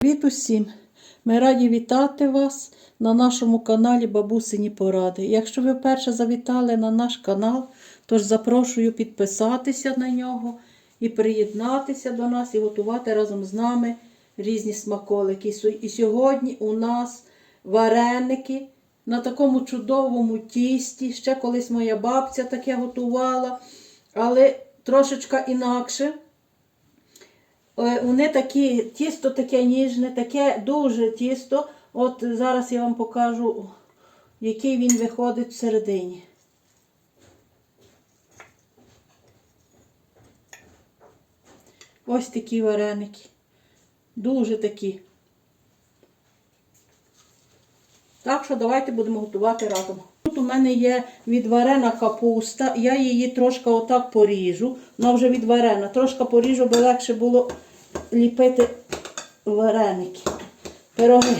Привіт усім! Ми раді вітати вас на нашому каналі Бабусині Поради. Якщо ви вперше завітали на наш канал, тож запрошую підписатися на нього і приєднатися до нас і готувати разом з нами різні смаколики. І сьогодні у нас вареники на такому чудовому тісті. Ще колись моя бабця таке готувала, але трошечка інакше. Е, Вони такі, тісто таке ніжне, таке дуже тісто. От зараз я вам покажу, який він виходить всередині. Ось такі вареники. Дуже такі. Так що давайте будемо готувати разом. Тут у мене є відварена капуста, я її трошки отак поріжу. Вона вже відварена. Трошки поріжу, бо легше було ліпити вареники. Пироги.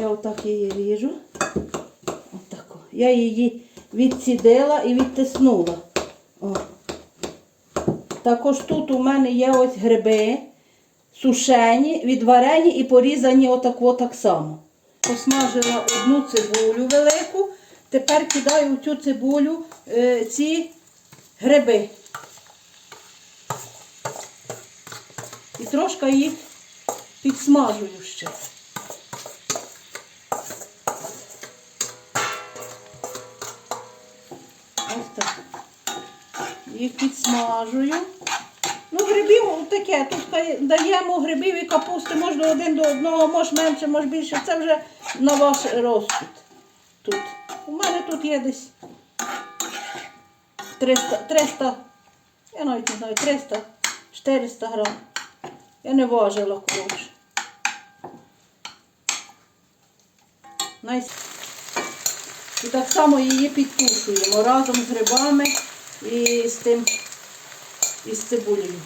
Я отак її ріжу. Отако. Я її відсідила і відтиснула. О. Також тут у мене є ось гриби, сушені, відварені і порізані отако так само. Посмажила одну цибулю велику. Тепер кидаю в цю цибулю е, ці гриби. І трошки їх підсмажую ще. Ось так. Їх підсмажую. Грибів таке. Тут даємо грибів і капусти, можна один до одного, може менше, може більше. Це вже на ваш розсуд. Тут. У мене тут є десь 300, 300, я навіть не знаю, 300, 400 грам. Я не важила коротше. І так само її підтушуємо разом з грибами і з тим, і з цибулею.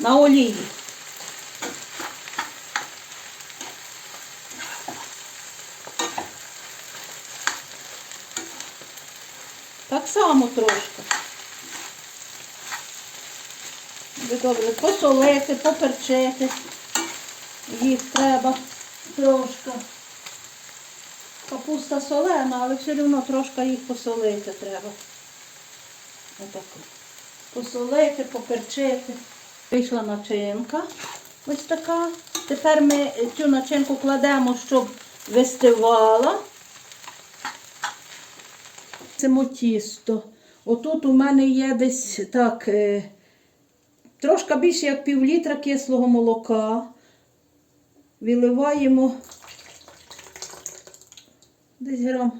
На олії. Так само трошки. Ви добре посолити, поперчити. Їх треба трошки. Капуста солена, але все одно трошки їх посолити треба. Отаку. Посолити, поперчити. Вийшла начинка. Ось така. Тепер ми цю начинку кладемо, щоб вистивала. Цимо тісто. Отут у мене є десь так, е, трошки більше як пів літра кислого молока. Виливаємо десь грам,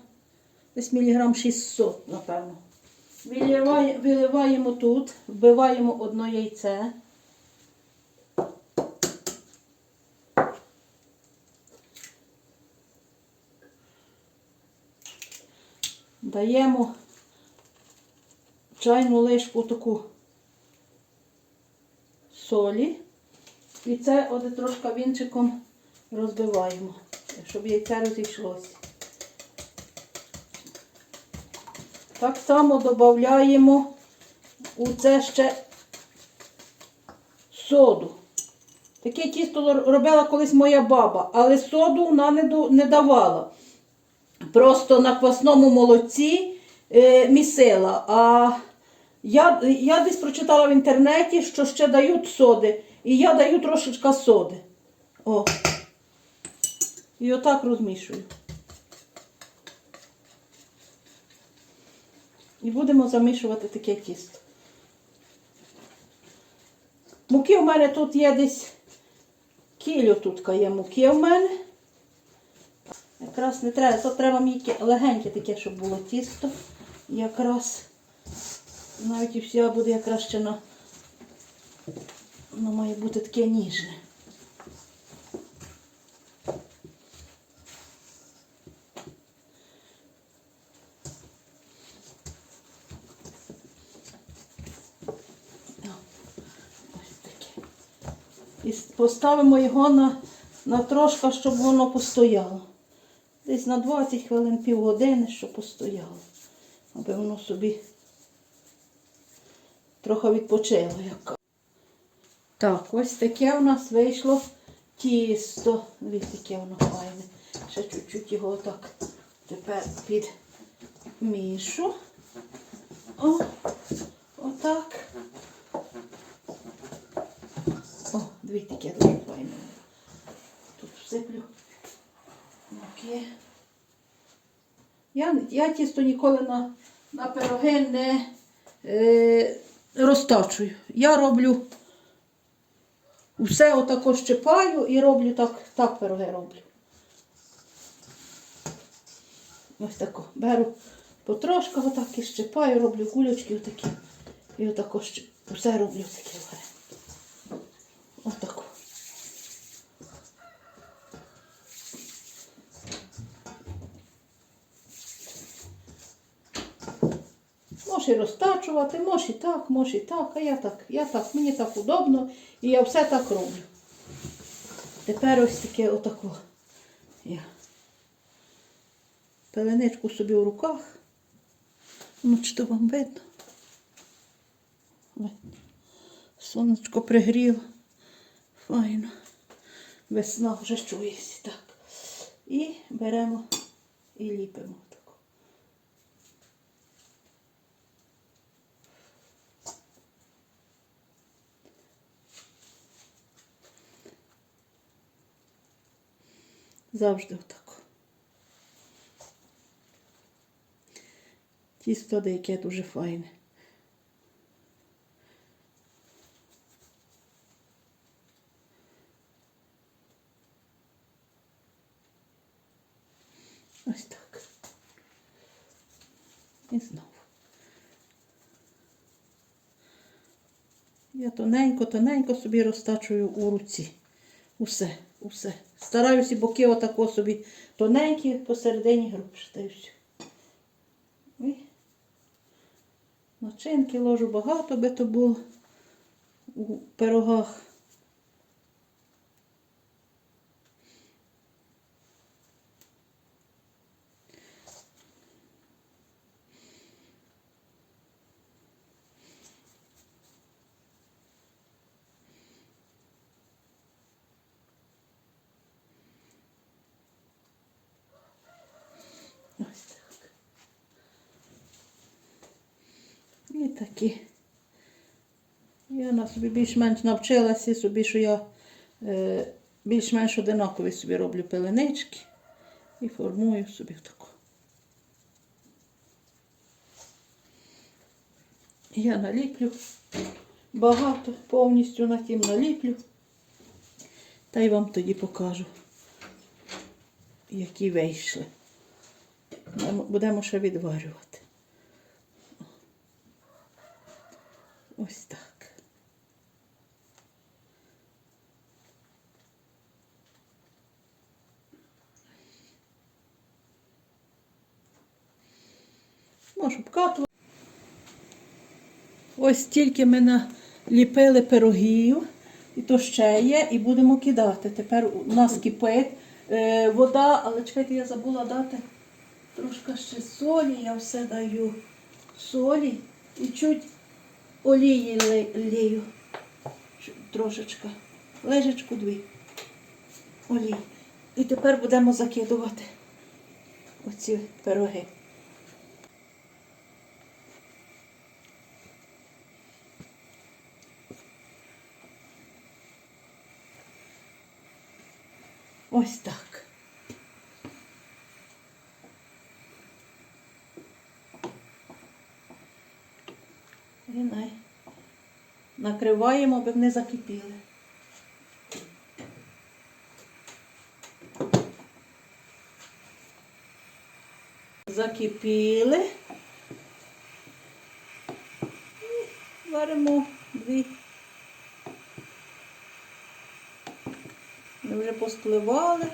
десь міліграм 600, напевно. Виливає- Виливаємо тут, вбиваємо одно яйце. Даємо чайну лишку таку солі. І це от трошки вінчиком розбиваємо, щоб яйце розійшлося. Так само додаємо у це ще соду. Таке тісто робила колись моя баба, але соду вона не, давала. Просто на квасному молоці е, місила. А я, я десь прочитала в інтернеті, що ще дають соди. І я даю трошечка соди. О. І отак розмішую. І будемо замішувати таке тісто. Муки в мене тут є десь кілю тут є муки в мене. Якраз не треба, то треба м'яке, легеньке таке, щоб було тісто. Якраз навіть і вся буде якраз ще на воно має бути таке ніжне. І поставимо його на, на трошки, щоб воно постояло. Десь на 20 хвилин, півгодини, щоб постояло. Аби воно собі трохи відпочило. Як. Так, ось таке у нас вийшло тісто. Дивіться, яке воно файне. Ще чуть-чуть його отак тепер під мішу. О, отак. О, дивіться, яке дуже файне. Тут всиплю муки. Я, я тісто ніколи на, на пироги не е, розтачую. Я роблю все отако щипаю і роблю так, так пироги роблю. Ось тако. Беру потрошку отак і щипаю, роблю кулечки отакі. І отако щип- все роблю таке вареники. Отако. І розтачувати, можеш і так, можеш і так, а я так, я так, мені так удобно, і я все так роблю. Тепер ось таке отако. Я пеленичку собі в руках. Ну, чи то вам видно? Видно. Сонечко пригріло. Файно. Весна вже чується. Так. І беремо і ліпимо тако. Завжди отако. Тісто деяке дуже файне. Ось так. І знову. Я тоненько, тоненько собі розтачую у руці. Усе, усе. Стараюся боки отако собі тоненькі, посередині грубше. Та й все. І начинки ложу багато, би то було у пирогах. Ось так. І такі. Я на собі більш-менш навчилася собі, що я е, більш-менш одинакові собі роблю пеленички і формую собі таку. Я наліплю багато, повністю на тім наліплю. Та й вам тоді покажу, які вийшли. Будемо ще відварювати. Ось так. Можу обкатувати. Ось тільки ми наліпили пирогів, і то ще є, і будемо кидати. Тепер у нас кипить е, вода, але чекайте, я забула дати трошки ще солі, я все даю солі і чуть олії лію. Трошечка. Лежечку дві. Олії. І тепер будемо закидувати оці пироги. Ось так. І най- накриваємо, аби не закипіли. Закипіли. повспливали.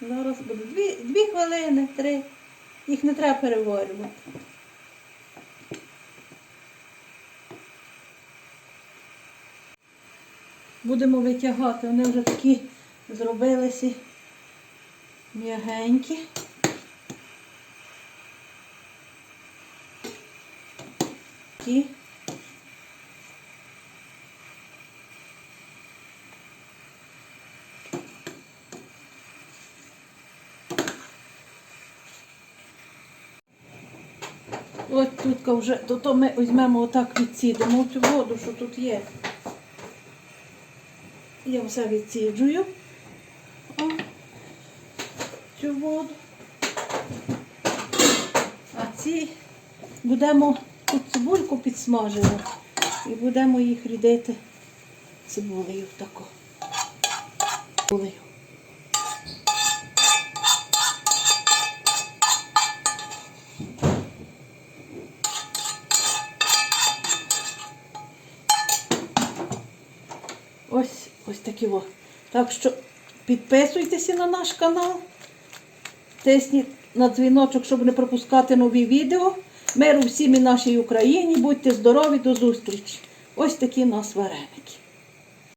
Зараз буде дві, дві хвилини, три. Їх не треба переварювати. Будемо витягати, вони вже такі зробилися м'ягенькі. Такі. Ось тут вже, то, то ми візьмемо отак відсідимо цю воду, що тут є. Я все відсіджую. О, цю воду. А ці будемо тут цибульку підсмажимо і будемо їх рідити цибулею тако. Цибулею. Ось ось такі о. Так що підписуйтеся на наш канал, тисніть на дзвіночок, щоб не пропускати нові відео. Миру всім і нашій Україні. Будьте здорові, до зустрічі. Ось такі у нас вареники.